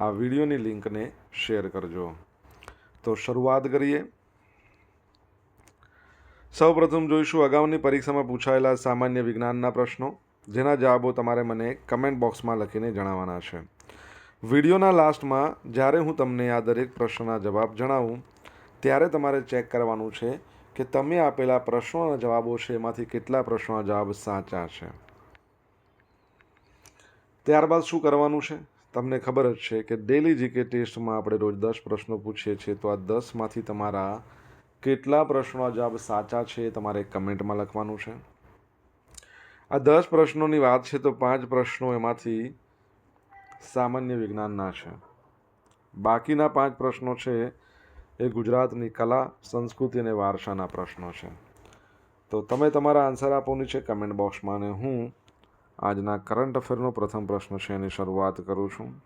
આ વિડીયોની લિંકને શેર કરજો. તો શરૂઆત કરીએ. સૌપ્રથમ જોઈશું અગાઉની પરીક્ષામાં પૂછાયેલા સામાન્ય વિજ્ઞાનના પ્રશ્નો, જેના જવાબો તમારે મને કમેન્ટ બોક્સમાં લખીને જણાવવાના છે. વિડીયોના લાસ્ટમાં, જ્યારે હું તમને આ દરેક પ્રશ્નના જવાબ જણાવું, ત્યારે તમારે ચેક કરવાનું છે કે તમે આપેલા પ્રશ્નોના જવાબો છે, એમાંથી કેટલા પ્રશ્નોના જવાબ સાચા છે. ત્યારબાદ શું કરવાનું છે? તમને ખબર જ છે કે ડેલી જીકે ટેસ્ટમાં આપણે રોજ દસ પ્રશ્નો પૂછીએ છીએ, તો આ દસમાંથી તમારા કેટલા પ્રશ્નો જવાબ સાચા છે તમારે કમેન્ટમાં લખવાનું છે. આ દસ પ્રશ્નોની વાત છે તો પાંચ પ્રશ્નો એમાંથી સામાન્ય વિજ્ઞાનના છે. બાકીના પાંચ પ્રશ્નો છે એ ગુજરાતની કલા, સંસ્કૃતિ અને વારસાના પ્રશ્નો છે. તો તમે તમારા આન્સર આપવાની છે કમેન્ટ બોક્સમાં અને હું આજના કરંટ અફેરનો પ્રથમ પ્રશ્ન છે, એની શરૂઆત કરું છું.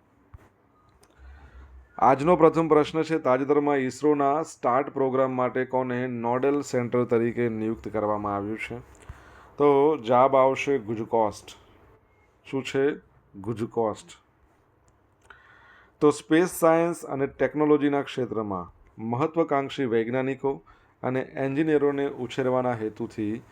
આજનો પ્રથમ પ્રશ્ન છે, તાજેતરમાં ઇસરોના સ્ટાર્ટ પ્રોગ્રામ માટે કોને નોડેલ સેન્ટર તરીકે નિયુક્ત કરવામાં આવ્યું છે? તો જાબ આવશે ગુજકોસ્ટ. શું છે? ગુજકોસ્ટ. તો સ્પેસ સાયન્સ અને ટેકનોલોજીના ક્ષેત્રમાં મહત્વકાંક્ષી વૈજ્ઞાનિકો અને એન્જિનિયરોને ઉછેરવાના હેતુથી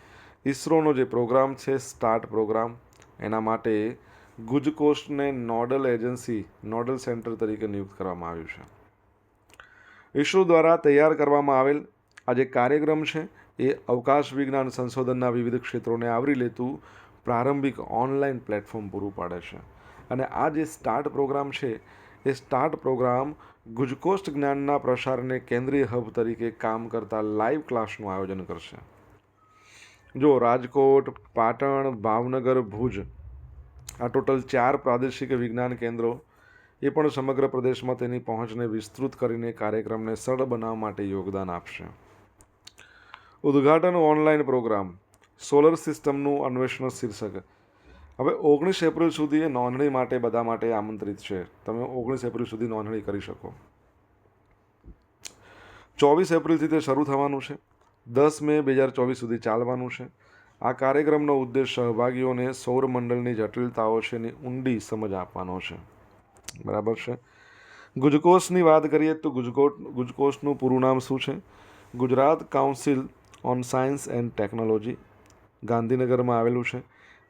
ઈસરોનો જે પ્રોગ્રામ છે, સ્ટાર્ટ પ્રોગ્રામ એના માટે ગુજકોસ્ટને નોડલ એજન્સી, નોડલ સેન્ટર તરીકે નિયુક્ત કરવામાં આવ્યું છે. ઇસરો દ્વારા તૈયાર કરવામાં આવેલ આ જે કાર્યક્રમ છે, એ અવકાશ વિજ્ઞાન સંશોધનના વિવિધ ક્ષેત્રોને આવરી લેતું પ્રારંભિક ઓનલાઈન પ્લેટફોર્મ પૂરું પાડે છે. અને આ જે સ્ટાર્ટ પ્રોગ્રામ છે, એ સ્ટાર્ટ પ્રોગ્રામ ગુજકોસ્ટ જ્ઞાનના પ્રસારને કેન્દ્રીય હબ તરીકે કામ કરતા લાઈવ ક્લાસનું આયોજન કરશે. જો રાજકોટ, પાટણ, ભાવનગર, ભુજ આ ટોટલ ચાર પ્રાદેશિક વિજ્ઞાન કેન્દ્રો એ પણ સમગ્ર પ્રદેશમાં તેની પહોંચને વિસ્તૃત કરીને કાર્યક્રમને સરળ બનાવવા માટે યોગદાન આપશે. ઉદ્ઘાટન ઓનલાઈન પ્રોગ્રામ, સોલર સિસ્ટમનું અન્વેષણ શીર્ષક. હવે ઓગણીસ એપ્રિલ સુધી નોંધણી માટે બધા માટે આમંત્રિત છે. તમે ઓગણીસ એપ્રિલ સુધી નોંધણી કરી શકો. ચોવીસ એપ્રિલથી તે શરૂ થવાનું છે. દસ મે બે હજાર ચોવીસ સુધી ચાલવાનું છે. આ કાર્યક્રમનો ઉદ્દેશ સહભાગીઓને સૌરમંડળની જટિલતાઓ છે એની ઊંડી સમજ આપવાનો છે. બરાબર છે? ગુજકોસની વાત કરીએ તો ગુજકોટ ગુજકોસનું પૂરું નામ શું છે? Gujarat council on science and technology, ગાંધીનગરમાં આવેલું છે.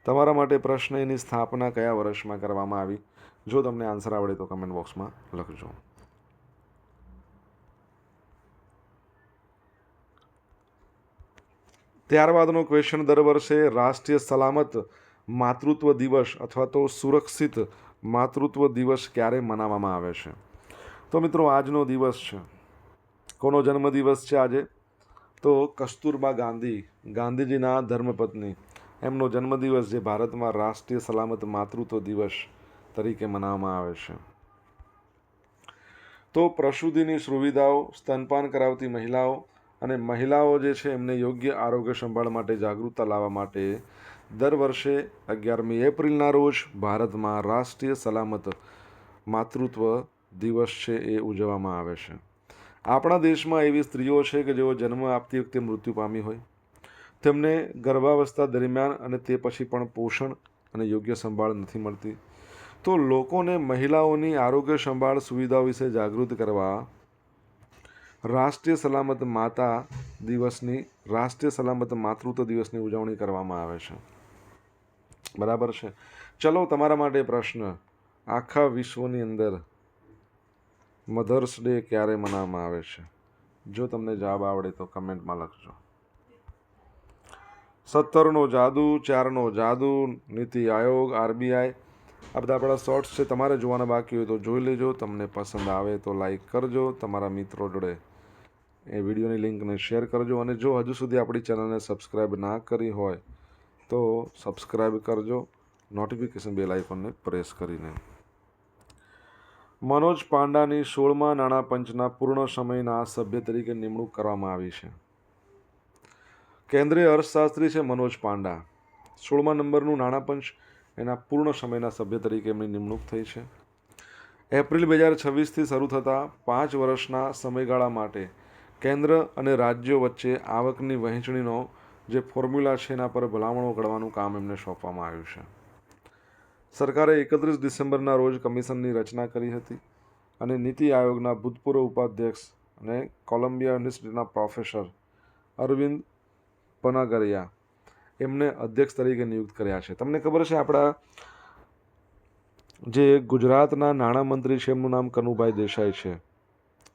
તમારા માટે પ્રશ્ન એની સ્થાપના કયા વર્ષમાં કરવામાં આવી? જો તમને આન્સર આવડે તો કમેન્ટ બોક્સમાં લખજો. ત્યારબાદનો ક્વેશ્ચન દર વર્ષે રાષ્ટ્રીય સલામત માતૃત્વ દિવસ અથવા તો સુરક્ષિત માતૃત્વ દિવસ ક્યારે મનાવવામાં આવે છે? તો મિત્રો, આજનો દિવસ છે. કોનો જન્મદિવસ છે આજે? તો કસ્તુરબા ગાંધી, ગાંધીજીના ધર્મપત્ની. એમનો જન્મદિવસ જે ભારતમાં રાષ્ટ્રીય સલામત માતૃત્વ દિવસ તરીકે મનાવવામાં આવે છે. તો પ્રસૂતિની સુવિધાઓ, સ્તનપાન કરાવતી મહિલાઓ અને મહિલાઓ જે છે, એમને યોગ્ય આરોગ્ય સંભાળ માટે જાગૃતતા લાવવા માટે દર વર્ષે અગિયારમી એપ્રિલના રોજ ભારતમાં રાષ્ટ્રીય સલામત માતૃત્વ દિવસ છે એ ઉજવવામાં આવે છે. આપણા દેશમાં એવી સ્ત્રીઓ છે કે જેઓ જન્મ આપતી વખતે મૃત્યુ પામી હોય. તેમને ગર્ભાવસ્થા દરમિયાન અને તે પછી પણ પોષણ અને યોગ્ય સંભાળ નથી મળતી. તો લોકોને મહિલાઓની આરોગ્ય સંભાળ સુવિધાઓ વિશે જાગૃત કરવા રાષ્ટ્રીય સલામત માતા દિવસની, રાષ્ટ્રીય સલામત માતૃત્વ દિવસની ઉજવણી કરવામાં આવે છે. બરાબર છે? ચલો, તમારા માટે પ્રશ્ન. આખા વિશ્વની અંદર મધર્સ ડે ક્યારે મનાવવામાં આવે છે? જો તમને જવાબ આવડે તો કમેન્ટમાં લખજો. સત્તરનો જાદુ, ચારનો જાદુ, નીતિ આયોગ, આરબીઆઈ, આ બધા આપણા શોર્ટ્સ છે. તમારે જોવાના બાકી હોય તો જોઈ લેજો. તમને પસંદ આવે તો લાઈક કરજો. તમારા મિત્રો જોડે એ વિડીયોની લિંકને શેર કરજો અને જો હજુ સુધી આપણી ચેનલને સબસ્ક્રાઈબ ના કરી હોય, તો સબસ્ક્રાઈબ કરજો. નોટિફિકેશન બેલ આઇકોનને પ્રેસ કરીને. મનોજ પાંડાની સોળમા નાણાં પંચના પૂર્ણ સમયના સભ્ય તરીકે નિમણૂક કરવામાં આવી છે. કેન્દ્રીય અર્થશાસ્ત્રી છે મનોજ પાંડા. સોળમા નંબરનું નાણાં પંચ એના પૂર્ણ સમયના સભ્ય તરીકે એમની નિમણૂક થઈ છે. એપ્રિલ બે હજાર છવ્વીસથી શરૂ થતા પાંચ વર્ષના સમયગાળા માટે કેન્દ્ર અને રાજ્યો વચ્ચે આવકની વહેંચણીનો જે ફોર્મ્યુલા છે એના પર ભલામણો કરવાનું કામ એમને સોંપવામાં આવ્યું છે. સરકારે એકત્રીસ ડિસેમ્બરના રોજ કમિશનની રચના કરી હતી અને નીતિ આયોગના ભૂતપૂર્વ ઉપાધ્યક્ષ અને કોલંબિયા યુનિવર્સિટીના પ્રોફેસર અરવિંદ પનાગરિયા એમને અધ્યક્ષ તરીકે નિયુક્ત કર્યા છે. તમને ખબર છે આપણા જે ગુજરાતના નાણામંત્રી છે એમનું નામ કનુભાઈ દેસાઈ છે.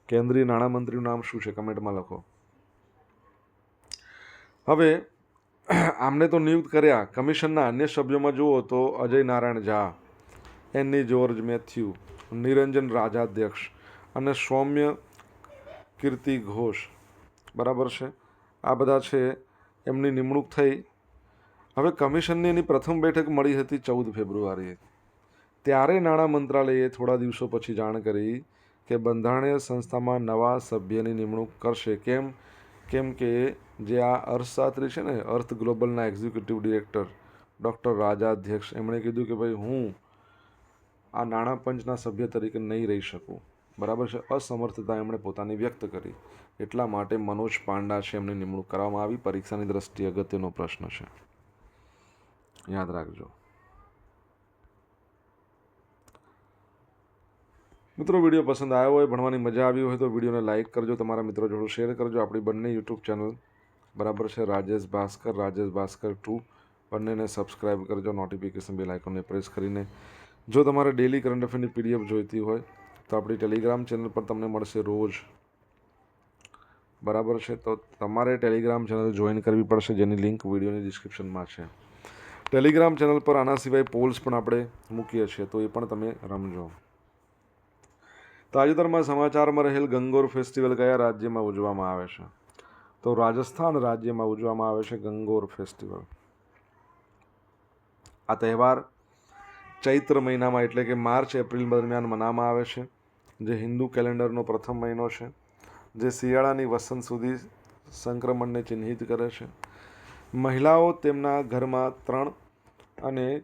કેન્દ્રીય નાણામંત્રીનું નામ શું છે? કમેન્ટમાં લખો. હવે, આમને તો નિયુક્ત કર્યા. કમિશનના અન્ય સભ્યોમાં જુઓ તો અજય નારાયણ ઝા, એની. જ્યોર્જ મેથ્યુ, નિરંજન રાજાધ્યક્ષ અને સૌમ્ય કીર્તિ ઘોષ. બરાબર છે? આ બધા છે એમની નિમણૂક થઈ. હવે કમિશનની એની પ્રથમ બેઠક મળી હતી ચૌદ ફેબ્રુઆરીએ. ત્યારે નાણાં મંત્રાલયે થોડા દિવસો પછી જાણ કરી કે બંધારણીય સંસ્થામાં નવા સભ્યની નિમણૂક કરશે. કેમ? કેમ કે જે આ અર્થશાસ્ત્રી છે ને, અર્થ ગ્લોબલના એક્ઝિક્યુટિવ ડિરેક્ટર, ડૉક્ટર રાજાધ્યક્ષ એમણે કીધું કે ભાઈ, હું આ નાણાં પંચના સભ્ય તરીકે નહીં રહી શકું. બરાબર છે? અસમર્થતા એમણે પોતાની વ્યક્ત કરી. એટલા માટે મનોજ પાંડા છે એમની નિમણૂક કરવામાં આવી. પરીક્ષાની દ્રષ્ટિએ અગત્યનો પ્રશ્ન છે. યાદ રાખજો. મિત્રો, વીડિયો પસંદ આવ્યો હોય, ભણવાની મજા આવી હોય તો વિડીયોને લાઇક કરજો, તમારા મિત્રો જોડે શેર કરજો. આપણી બંને યુટ્યુબ ચેનલ બરાબર છે, રાજેશ ભાસ્કર રાજેશ ભાસ્કર ટુ. બંનેને સબસ્ક્રાઇબ કરજો, નોટિફિકેશન બેલ આઇકોનને પ્રેસ કરીને. જો તમારે ડેલી કરંટ અફેરની પીડીએફ જોઈતી હોય, તો આપણી ટેલિગ્રામ ચેનલ પર તમને મળશે રોજ. બરાબર છે, તો તમારે ટેલિગ્રામ ચેનલ જોઈન કરવી પડશે, જેની લિંક વિડીયોની ડિસ્ક્રિપ્શનમાં છે. ટેલિગ્રામ ચેનલ પર આના સિવાય પોલ્સ પણ આપણે મૂકીએ છીએ, તો એ પણ તમે રમજો. તાજેતરમાં સમાચારમાં રહેલ ગંગોર ફેસ્ટિવલ કયા રાજ્યમાં ઉજવવામાં આવે છે? તો રાજસ્થાન રાજ્યમાં ઉજવવામાં આવે છે ગંગોર ફેસ્ટિવલ. આ તહેવાર ચૈત્ર મહિનામાં એટલે કે માર્ચ, એપ્રિલ દરમિયાન મનાવવામાં આવે છે. જે હિન્દુ કેલેન્ડરનો પ્રથમ મહિનો છે. જે શિયાળાની વસંત સુધી સંક્રમણને ચિહ્નિત કરે છે. મહિલાઓ તેમના ઘરમાં ત્રણ અને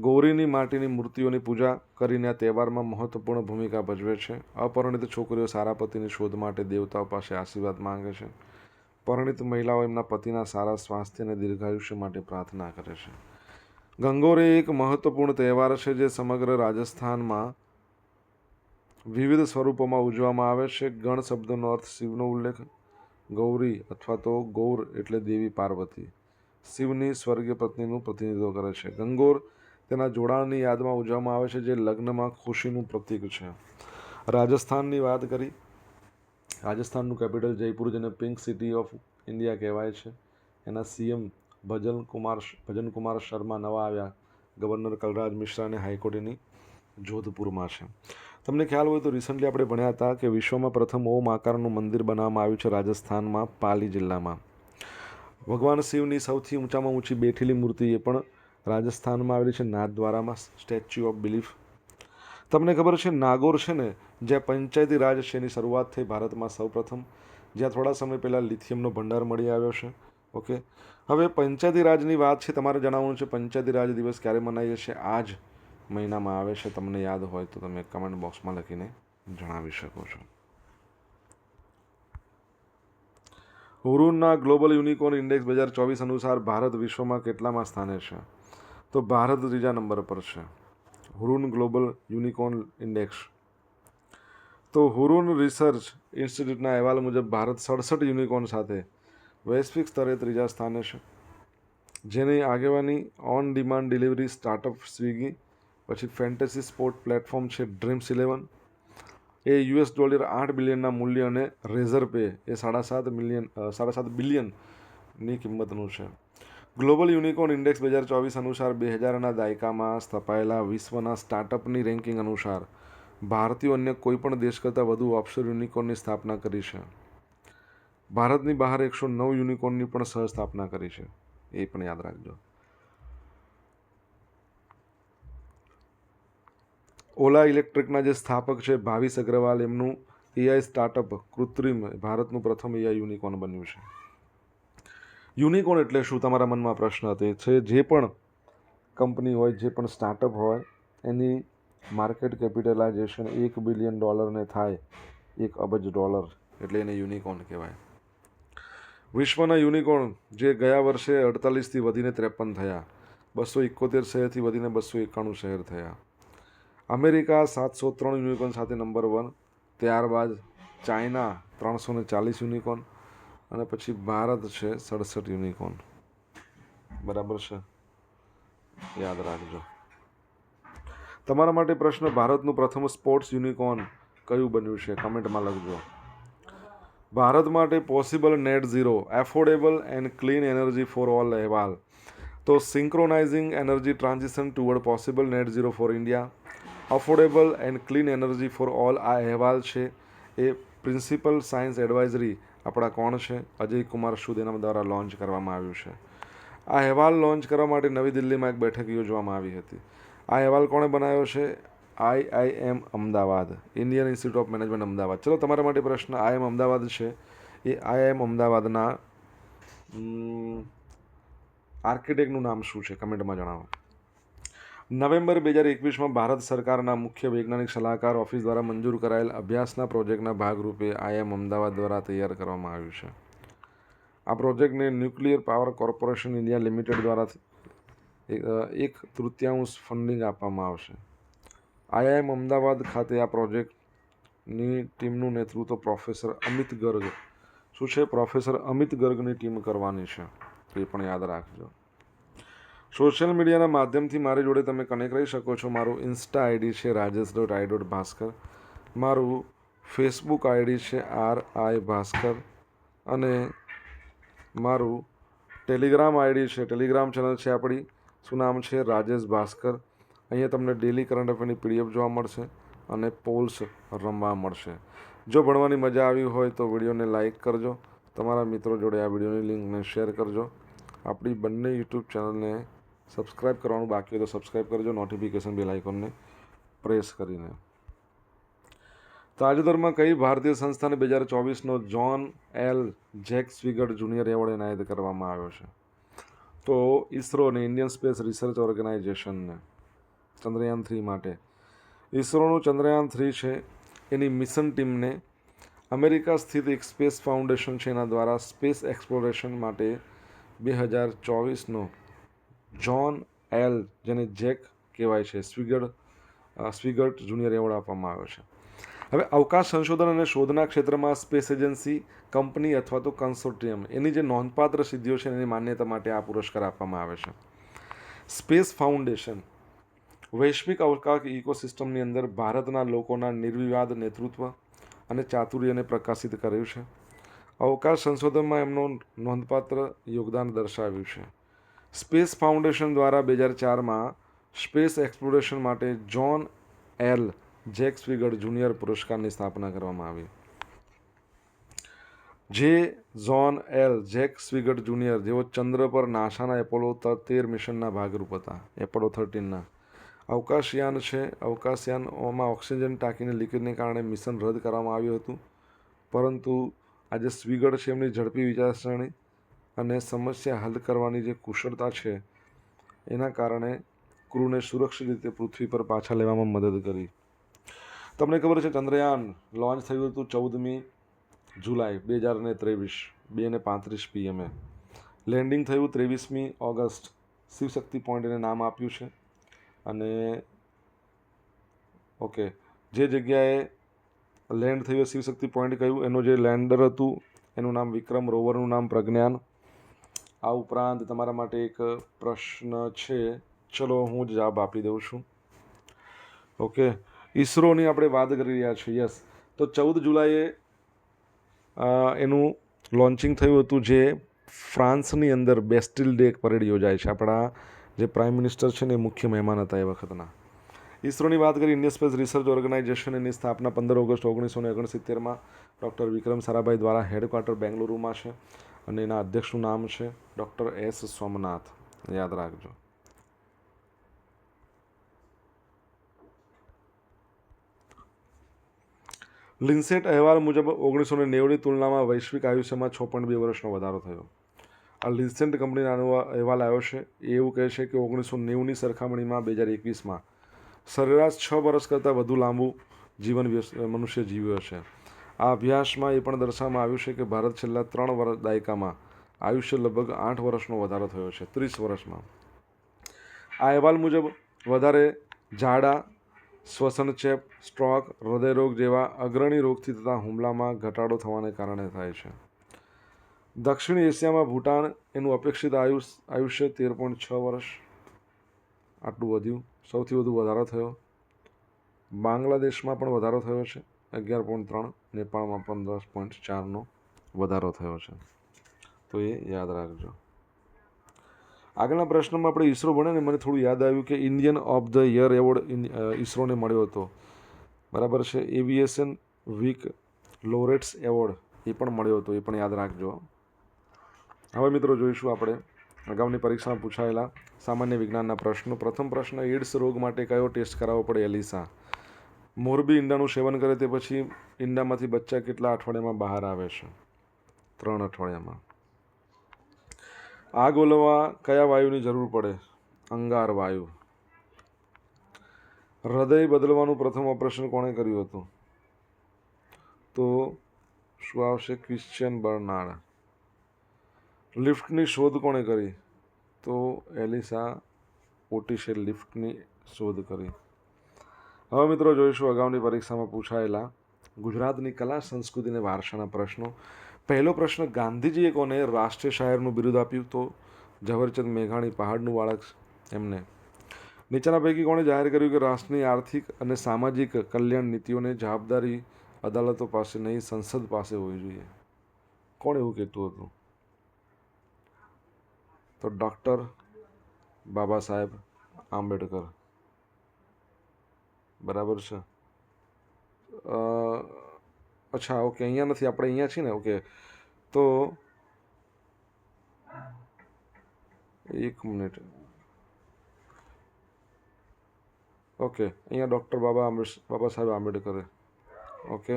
ગૌરીની માટીની મૂર્તિઓની પૂજા કરીને આ તહેવારમાં મહત્વપૂર્ણ ભૂમિકા ભજવે છે. અપરિણિત છોકરીઓ સારા પતિની શોધ માટે દેવતાઓ પાસે આશીર્વાદ માંગે છે. પરિણિત મહિલાઓ એમના પતિના સારા સ્વાસ્થ્ય અને દીર્ઘાયુષ્ય માટે પ્રાર્થના કરે છે. ગંગોરે એક મહત્વપૂર્ણ તહેવાર છે જે સમગ્ર રાજસ્થાનમાં વિવિધ સ્વરૂપોમાં ઉજવવામાં આવે છે. ગણ શબ્દનો અર્થ શિવનો ઉલ્લેખ, ગૌરી અથવા તો ગૌર એટલે દેવી પાર્વતી. શિવની સ્વર્ગીય પત્નીનું પ્રતિનિધિત્વ કરે છે. ગંગોર તેના જોડાણની યાદમાં ઉજવવામાં આવે છે, જે લગ્નમાં ખુશીનું પ્રતીક છે. રાજસ્થાનની વાત કરી. રાજસ્થાનનું કેપિટલ જયપુર જેને પિંક સિટી ઓફ ઇન્ડિયા કહેવાય છે. એના સીએમ ભજન કુમાર ભજન કુમાર શર્મા નવા આવ્યા. ગવર્નર કલરાજ મિશ્રાને હાઈકોર્ટની જોધપુરમાં છે. તમને ખ્યાલ હોય તો રિસન્ટલી આપણે ભણ્યા હતા કે વિશ્વમાં પ્રથમ ઓમ આકારનું મંદિર બનાવવામાં આવ્યું છે રાજસ્થાનમાં પાલી જિલ્લામાં. ભગવાન શિવની સૌથી ઊંચામાં ઊંચી બેઠેલી મૂર્તિ એ પણ રાજસ્થાનમાં આવેલી છે નાથદ્વારામાં સ્ટેચ્યુ ઓફ બિલીફ. તમને ખબર છે, નાગોર છે ને, જ્યાં પંચાયતી રાજ છે એની શરૂઆત થઈ ભારતમાં સૌપ્રથમ. જ્યાં થોડા સમય પહેલાં લિથિયમનો ભંડાર મળી આવ્યો છે. ઓકે હવે પંચાયતી રાજની વાત છે, તમારે જણાવવાનું છે, પંચાયતી રાજ દિવસ ક્યારે મનાય છે આ જ મહિનામાં આવે છે, તમને યાદ હોય તો તમે કમેન્ટ બોક્સમાં લખીને જણાવી શકો છો. હુરુનના ગ્લોબલ યુનિકોર્ન ઇન્ડેક્સ બે હજાર ચોવીસ અનુસાર ભારત વિશ્વમાં કેટલામાં સ્થાને છે? તો ભારત ત્રીજા નંબર પર છે. Hurun global unicorn index. તો હુરુન રિસર્ચ ઇન્સ્ટિટ્યૂટના અહેવાલ મુજબ ભારત સડસઠ યુનિકોર્ન સાથે વૈશ્વિક સ્તરે ત્રીજા સ્થાને છે. જેની આગેવાની on demand delivery startup Swiggy, પછી ફેન્ટેસી સ્પોર્ટ પ્લેટફોર્મ છે ડ્રીમ્સ ઇલેવન. એ યુએસ ડોલર આઠ બિલિયનના મૂલ્ય અને રેઝર પે એ સાડા સાત મિલિયન સાડા સાત બિલિયનની કિંમતનું છે. ગ્લોબલ યુનિકોર્ન ઇન્ડેક્સ બે હજાર ચોવીસ અનુસાર બે હજારના દાયકામાં સ્થપાયેલા વિશ્વના સ્ટાર્ટઅપની રેન્કિંગ અનુસાર ભારતીયો અન્ય કોઈપણ દેશ કરતાં વધુ ઓફશોર યુનિકોર્નની સ્થાપના કરી છે. ભારતની બહાર એકસો નવ યુનિકોર્નની પણ સહ સ્થાપના કરી છે. એ પણ યાદ રાખજો. ઓલા ઇલેક્ટ્રિકના જે સ્થાપક છે ભાવિસ અગ્રવાલ, એમનું એઆઈ સ્ટાર્ટઅપ કૃત્રિમ ભારતનું પ્રથમ એઆઈ યુનિકોર્ન બન્યું છે. યુનિકોર્ન એટલે શું? તમારા મનમાં પ્રશ્ન તે છે. જે પણ કંપની હોય, જે પણ સ્ટાર્ટઅપ હોય, એની માર્કેટ કેપિટલાઇઝેશન એક બિલિયન ડોલરને થાય. એક અબજ ડોલર એટલે એને યુનિકોર્ન કહેવાય. વિશ્વના યુનિકોર્ન જે ગયા વર્ષે અડતાલીસથી વધીને ત્રેપન થયા. બસો એકોતેર શહેરથી વધીને બસો એકાણું શહેર થયા. અમેરિકા સાતસો ત્રણ યુનિકોર્ન સાથે નંબર વન ત્યારબાદ ચાઇના ત્રણસો ને ચાલીસ યુનિકોર્ન અને પછી ભારત છે સડસઠ યુનિકોર્ન. બરાબર છે? યાદ રાખજો. તમારા માટે પ્રશ્ન, ભારતનું પ્રથમ સ્પોર્ટ્સ યુનિકોર્ન કયું બન્યું છે? કમેન્ટમાં લખજો. ભારત માટે possible net zero, affordable and clean energy for all અહેવાલ. તો synchronising energy transition toward possible net zero for India. Affordable and clean energy for all આ અહેવાલ છે. એ પ્રિન્સિપલ સાયન્સ એડવાઇઝરી આપણા કોણ છે? અજય કુમાર સુદ એના દ્વારા લોન્ચ કરવામાં આવ્યું છે. આ અહેવાલ લોન્ચ કરવા માટે નવી દિલ્હીમાં એક બેઠક યોજવામાં આવી હતી. આ અહેવાલ કોણે બનાવ્યો છે? IIM Ahmedabad, Indian institute of management Ahmedabad. ચલો, તમારા માટે પ્રશ્ન આઈએમ અમદાવાદ છે. એ આઈઆઈએમ અમદાવાદના આર્કિટેક્ટનું નામ શું છે? કમેન્ટમાં જણાવો. નવેમ્બર બે હજાર એકવીસમાં ભારત સરકારના મુખ્ય વૈજ્ઞાનિક સલાહકાર ઓફિસ દ્વારા મંજૂર કરાયેલ અભ્યાસના પ્રોજેક્ટના ભાગરૂપે આઈએમ અમદાવાદ દ્વારા તૈયાર કરવામાં આવ્યું છે. આ પ્રોજેક્ટને nuclear power corporation India limited દ્વારા એક- તૃતીયાંશ ફંડિંગ આપવામાં આવશે. આઈઆઈએમ અમદાવાદ ખાતે આ પ્રોજેક્ટની ટીમનું નેતૃત્વ પ્રોફેસર અમિત ગર્ગ, શું છે? પ્રોફેસર અમિત ગર્ગની ટીમ કરવાની છે, એ પણ યાદ રાખજો. સોશિયલ મીડિયાના માધ્યમથી મારી જોડે તમે કનેક્ટ રહી શકો છો. મારું ઇન્સ્ટા આઈડી છે Rajesh dot I dot Bhaskar મારું ફેસબુક આઈડી છે આર આઈ ભાસ્કર અને મારું ટેલિગ્રામ આઈડી છે. ટેલિગ્રામ ચેનલ છે આપણી. શું નામ છે? રાજેશ ભાસ્કર અહીંયા તમને ડેલી કરંટ અફેરની પીડીએફ જોવા મળશે અને પોલ્સ રમવા મળશે. જો ભણવાની મજા આવી હોય તો વિડીયોને લાઇક કરજો. તમારા મિત્રો જોડે આ વિડીયોની લિંકને શેર કરજો. આપણી બંને યુટ્યુબ ચેનલને સબસ્ક્રાઈબ કરવાનું બાકી હોય તો સબસ્ક્રાઈબ કરજો નોટિફિકેશન બેલ આઇકોનને પ્રેસ કરીને. તાજેતરમાં કઈ ભારતીય સંસ્થાને બે હજાર ચોવીસનો જ્હોન એલ જેક સ્વિગર જુનિયર એવોર્ડ એનાયત કરવામાં આવ્યો છે? તો ઇસરોને ઇન્ડિયન સ્પેસ રિસર્ચ ઓર્ગેનાઇઝેશનને ચંદ્રયાન થ્રી માટે. ઇસરોનું ચંદ્રયાન થ્રી છે, એની મિશન ટીમને અમેરિકા સ્થિત એક સ્પેસ ફાઉન્ડેશન છે, એના દ્વારા સ્પેસ એક્સપ્લોરેશન માટે બે હજાર ચોવીસનો જોન એલ, જેને જેક કહેવાય છે સ્વિગર્ડ સ્વિગર્ટ જુનિયર એવોર્ડ આપવામાં આવ્યો છે. હવે અવકાશ સંશોધન અને શોધના ક્ષેત્રમાં સ્પેસ એજન્સી, કંપની અથવા તો કન્સોર્ટિયમ, એની જે નોંધપાત્ર સિદ્ધિઓ છે એની માન્યતા માટે આ પુરસ્કાર આપવામાં આવે છે. સ્પેસ ફાઉન્ડેશન, વૈશ્વિક અવકાશ ઇકોસિસ્ટમની અંદર ભારતના લોકોના નિર્વિવાદ નેતૃત્વ અને ચાતુર્યને પ્રકાશિત કર્યું છે. અવકાશ સંશોધનમાં એમનું નોંધપાત્ર યોગદાન દર્શાવ્યું છે. સ્પેસ ફાઉન્ડેશન દ્વારા બે હજાર ચારમાં સ્પેસ એક્સપ્લોરેશન માટે જોન એલ જેક ફિગર જુનિયર પુરસ્કારની સ્થાપના કરવામાં આવી. જે John L Jack Swigert junior, જેઓ ચંદ્ર પર નાસાના એપોલો તેર મિશનના ભાગરૂપ હતા, એપોલો થર્ટીનના. અવકાશયાન છે, અવકાશયાનમાં ઓક્સિજન ટાંકીને લીકેજને કારણે મિશન રદ કરવામાં આવ્યું હતું, પરંતુ આજે સ્વિગર્ડ છે એમની ઝડપી વિચારસરણી અને સમસ્યા હલ કરવાની જે કુશળતા છે, એના કારણે ક્રૂને સુરક્ષિત રીતે પૃથ્વી પર પાછા લેવામાં મદદ કરી. તમને ખબર છે, ચંદ્રયાન લોન્ચ થયું હતું ચૌદમી જુલાઈ બે હજાર ને ત્રેવીસ, બે ને પાંત્રીસ પીએમએ લેન્ડિંગ થયું ત્રેવીસમી ઓગસ્ટ. શિવશક્તિ પોઈન્ટ એને નામ આપ્યું છે. અને ઓકે, જે જગ્યાએ લેન્ડ થયું, શિવશક્તિ પોઈન્ટ કહ્યું, એનું જે લેન્ડર હતું, એનું નામ વિક્રમ, રોવરનું નામ પ્રજ્ઞાન આ ઉપરાંત તમારા માટે એક પ્રશ્ન છે. ચલો, હું જવાબ આપી દઉં છું. ઓકે. ઈસરોની આપણે વાત કરી રહ્યા છીએ. યસ. તો ચૌદ જુલાઈએ એનું લોન્ચિંગ થયું હતું જે ફ્રાન્સની અંદર બેસ્ટિલ ડે પરેડ યોજાય છે. આપણા જે પ્રાઇમ મિનિસ્ટર છે ને મુખ્ય મહેમાન હતા એ વખતના. ઇસરોની વાત કરી, ઇન્ડિયન સ્પેસ રિસર્ચ ઓર્ગેનાઇઝેશન એની સ્થાપના પંદર ઓગસ્ટ ઓગણીસો ને ઓગણસિત્તેરમાં ડૉક્ટર વિક્રમ સારાભાઈ દ્વારા હેડક્વાર્ટર બેંગલુરુમાં છે. અને એના અધ્યક્ષનું નામ છે ડૉક્ટર એસ સોમનાથ યાદ રાખજો. લિન્સેટ અહેવાલ મુજબ ઓગણીસો ને નેવુંની તુલનામાં વૈશ્વિક આયુષ્યમાં છ પોઈન્ટ બે વર્ષનો વધારો થયો. આ લિન્સેન્ટ કંપનીનો અહેવાલ આવ્યો છે. એવું કહે છે કે ઓગણીસો નેવુંની સરખામણીમાં બે હજાર એકવીસમાં સરેરાશ છ વર્ષ કરતાં વધુ લાંબુ જીવન મનુષ્ય જીવ્યો છે. આ અભ્યાસમાં એ પણ દર્શાવવામાં આવ્યું છે કે ભારત છેલ્લા ત્રણ વર્ષ દાયકામાં આયુષ્ય લગભગ આઠ વર્ષનો વધારો થયો છે, ત્રીસ વર્ષમાં. આ અહેવાલ મુજબ, વધારે ઝાડા શ્વસનચેપ સ્ટ્રોક, હૃદયરોગ જેવા અગ્રણી રોગથી થતા હુમલામાં ઘટાડો થવાને કારણે થાય છે. દક્ષિણ એશિયામાં ભૂટાન એનું અપેક્ષિત આયુષ આયુષ્ય તેર પોઈન્ટ છ વર્ષ આટલું વધ્યું, સૌથી વધુ વધારો થયો. બાંગ્લાદેશમાં પણ વધારો થયો છે. અગિયાર પોઈન્ટ ત્રણ, નેપાળમાં પણ દસ પોઈન્ટ ચારનો વધારો થયો છે. તો એ યાદ રાખજો. આગળના પ્રશ્નમાં આપણે ઈસરો ભણે ને મને થોડું યાદ આવ્યું કે Indian of the year award ઈસરોને મળ્યો હતો. બરાબર છે? એવિએશન વીક લોરેટ્સ એવોર્ડ એ પણ મળ્યો હતો, એ પણ યાદ રાખજો. હવે મિત્રો જોઈશું આપણે અગાઉની પરીક્ષામાં પૂછાયેલા સામાન્ય વિજ્ઞાનના પ્રશ્નો. પ્રથમ પ્રશ્ન એડ્સ રોગ માટે કયો ટેસ્ટ કરાવવો પડે, એલિસા? મોરબી ઈંડાનું સેવન કરે તે પછી ઈંડામાંથી બચ્ચા કેટલા અઠવાડિયામાં બહાર આવે છે? ત્રણ અઠવાડિયામાં. આગ ઓલવવા કયા વાયુની જરૂર પડે? અંગાર વાયુ. હૃદય બદલવાનું પ્રથમ ઓપરેશન કોણે કર્યું હતું? તો શું આવશે? ક્રિશ્ચિયન બર્નાર્ડ લિફ્ટની શોધ કોણે કરી? તો એલિસા ઓટીશે લિફ્ટની શોધ કરી. હવે મિત્રો જોઈશું અગાઉની પરીક્ષામાં પૂછાયેલા ગુજરાતની કલા સંસ્કૃતિને વારસાના પ્રશ્નો. પહેલો પ્રશ્ન, ગાંધીજીએ કોને રાષ્ટ્રીય શાયરનું બિરુદ આપ્યું? તો ઝવેરચંદ મેઘાણી, પહાડનું બાળક એમને. નીચેના પૈકી કોણે જાહેર કર્યું કે રાષ્ટ્રની આર્થિક અને સામાજિક કલ્યાણ નીતિઓને જવાબદારી અદાલતો પાસે નહીં, સંસદ પાસે હોવી જોઈએ. કોણ એવું કહેતું હતું? તો ડૉક્ટર બાબા સાહેબ આંબેડકર. બરાબર છે. અચ્છા, ઓકે, અહીંયા નથી, આપણે અહીંયા છીએ ને, ઓકે. તો એક મિનિટ. ઓકે, અહીંયા ડૉક્ટર બાબા આંબેડ, બાબા સાહેબ આંબેડકરે. ઓકે.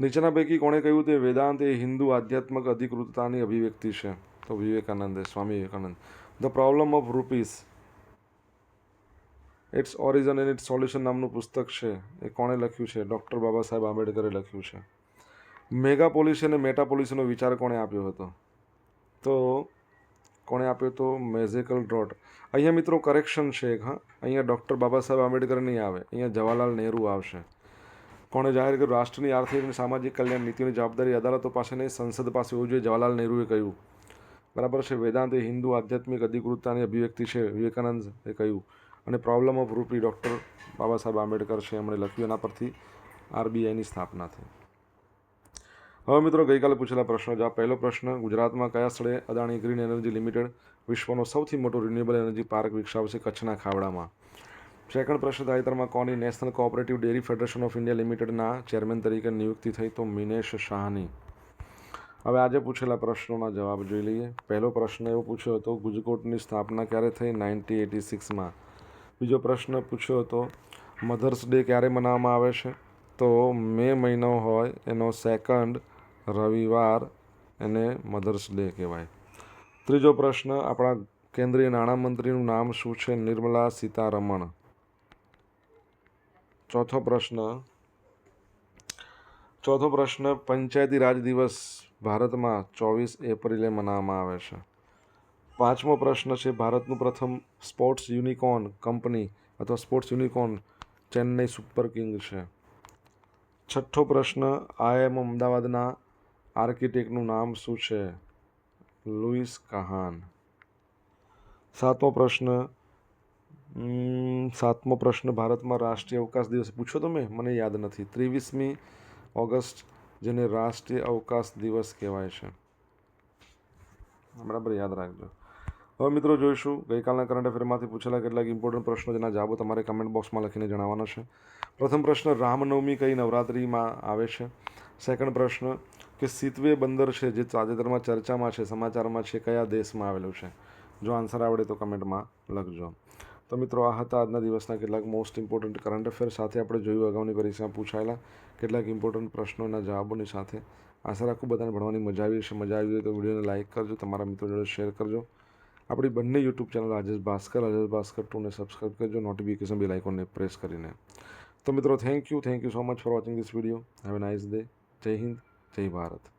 નીચેના પૈકી કોણે કહ્યું તે વેદાંત એ હિન્દુ આધ્યાત્મક અધિકૃતતાની અભિવ્યક્તિ છે. તો વિવેકાનંદે, Swami Vivekananda. The problem of rupees its origin and its solution નામનું પુસ્તક છે. એ કોણે લખ્યું છે? ડૉક્ટર બાબા સાહેબ આંબેડકરે લખ્યું છે. મેગા પોલિસી અને મેટા પોલિસીનો વિચાર કોણે આપ્યો હતો? તો કોણે આપ્યો તો? Yehezkel Dror. અહીંયા મિત્રો કરેક્શન છે એક, હા. અહીંયા ડૉક્ટર બાબા સાહેબ આંબેડકર નહીં આવે. અહીંયા જવાહરલાલ નહેરુ આવશે. કોણે જાહેર કર્યું, રાષ્ટ્રની આર્થિક અને સામાજિક કલ્યાણ નીતિની જવાબદારી અદાલતો પાસે નહીં સંસદ પાસે હોવી જોઈએ, જવાહરલાલ નહેરુએ કહ્યું. બરાબર છે? વેદાંત એ હિન્દુ આધ્યાત્મિક અધિકૃતતાની અભિવ્યક્તિ છે. વિવેકાનંદ એ કહ્યું. અને problem of rupee doctor Baba Saheb Ambedkar છે, એમણે લખ્યું એના પરથી આરબીઆઈની સ્થાપના થઈ. હવે મિત્રો ગઈકાલે પૂછેલા પ્રશ્નો જવાબ. પહેલો પ્રશ્ન, ગુજરાતમાં કયા સ્થળે અદાણી ગ્રીન એનર્જી લિમિટેડ વિશ્વનો સૌથી મોટો રિન્યુએબલ એનર્જી પાર્ક વિકસાવશે કચ્છના ખાવડામાં? સેકન્ડ પ્રશ્ન, તાજેતરમાં કોની national cooperative dairy federation of India લિમિટેડના ચેરમેન તરીકે નિયુક્તિ થઈ તો મિનેશ શાહની? હવે આજે પૂછેલા પ્રશ્નોના જવાબ જોઈ લઈએ. પહેલો પ્રશ્ન એવો પૂછ્યો હતો, ગુજકોટની સ્થાપના ક્યારે થઈ? નાઇન્ટી એટી સિક્સમાં. બીજો પ્રશ્ન પૂછ્યો હતો મધર્સ ડે ક્યારે મનાવવામાં આવે છે? તો મે મહિનો હોય, એનો સેકન્ડ રવિવાર એને મધર્સ ડે કહેવાય. ત્રીજો પ્રશ્ન, આપણા કેન્દ્રીય નાણામંત્રીનું નામ શું છે? નિર્મલા સીતારમણ. ચોથો પ્રશ્ન ચોથો પ્રશ્ન, પંચાયતી રાજ દિવસ ભારતમાં ચોવીસ એપ્રિલે મનાવવામાં આવે છે. પાંચમો પ્રશ્ન છે, ભારતનું પ્રથમ સ્પોર્ટ્સ યુનિકોર્ન કંપની અથવા sports unicorn Chennai super king છે. છઠ્ઠો પ્રશ્ન આઈએમ અમદાવાદના આર્કિટેક્ટનું નામ શું છે? Louis Kahn. સાતમો પ્રશ્ન સાતમો પ્રશ્ન, ભારતમાં રાષ્ટ્રીય અવકાશ દિવસ પૂછો તો મેં મને યાદ નથી. ત્રેવીસમી ઓગસ્ટ જેને રાષ્ટ્રીય અવકાશ દિવસ કહેવાય છે. બરાબર યાદ રાખજો. હવે મિત્રો જોઈશું, ગઈકાલના કરંટ અફેરમાંથી પૂછેલા કેટલાક ઇમ્પોર્ટન્ટ પ્રશ્નો જેના જવાબો તમારે કમેન્ટ બોક્સમાં લખીને જણાવવાના છે. પ્રથમ પ્રશ્ન, રામનવમી કઈ નવરાત્રિમાં આવે છે? સેકન્ડ પ્રશ્ન, કે સિતવે બંદર છે જે તાજેતરમાં ચર્ચામાં છે, સમાચારમાં છે, કયા દેશમાં આવેલું છે? જો આન્સર આવડે તો કમેન્ટમાં લખજો. તો મિત્રો, આ હતા આજના દિવસના કેટલાક મોસ્ટ ઇમ્પોર્ટન્ટ કરંટ અફેર સાથે આપણે જોયું, અગાઉની પરીક્ષામાં પૂછાયેલા કેટલાક ઇમ્પોર્ટન્ટ પ્રશ્નોના જવાબોની સાથે. આશા રાખું બધાને ભણવાની મજા આવી હશે. મજા આવી હોય તો વિડીયોને લાઇક કરજો, તમારા મિત્રો જોડે શેર કરજો. આપણી બંને યુટ્યુબ ચેનલ રાજેશ ભાસ્કર રાજેશ ભાસ્કર ટુને સબસ્ક્રાઈબ કરજો નોટિફિકેશન બેલ આઇકોનને પ્રેસ કરીને. તો મિત્રો thank you thank you so much for watching this video have a nice day Jai Hind Jai Bharat